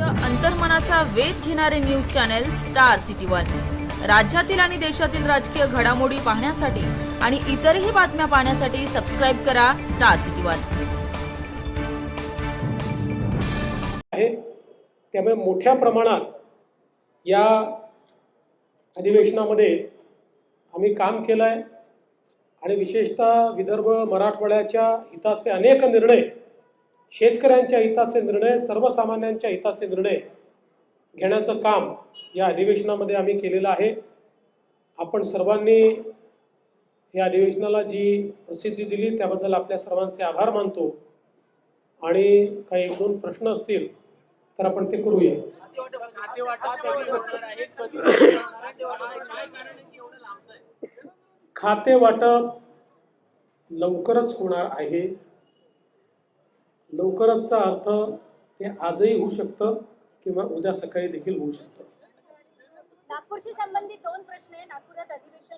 अंतर्मनाचा वेध घेणारे news channel Star City One. राज्यातील आणि देशातील राजकीय घडामोडी पाहण्यासाठी आणि इतरही बातम्या पाहण्यासाठी सबस्क्राईब करा स्टार सिटी वन. आहे. त्यामुळे मोठ्या प्रमाणात या अधिवेशनामध्ये आम्ही काम केलं आहे आणि विशेषतः विदर्भ मराठवाड्याच्या हिताचे अनेक निर्णय शेतकऱ्यांच्या हिताचे निर्णय सर्वसामान्यांच्या हिताचे निर्णय घेण्याचं काम या अधिवेशनामध्ये आम्ही केलेलं आहे. आपण सर्वांनी या अधिवेशनाला जी प्रसिद्धी दिली त्याबद्दल आपल्या सर्वांचे आभार मानतो. आणि काही एक दोन प्रश्न असतील तर आपण ते करूया. खाते वाटप लवकरच होणार आहे. लवकरचचा अर्थ ते आजही होऊ शकतं किंवा उद्या सकाळी देखील होऊ शकतं. नागपूरशी संबंधित दोन प्रश्न आहे नागपुरात अधिवेशन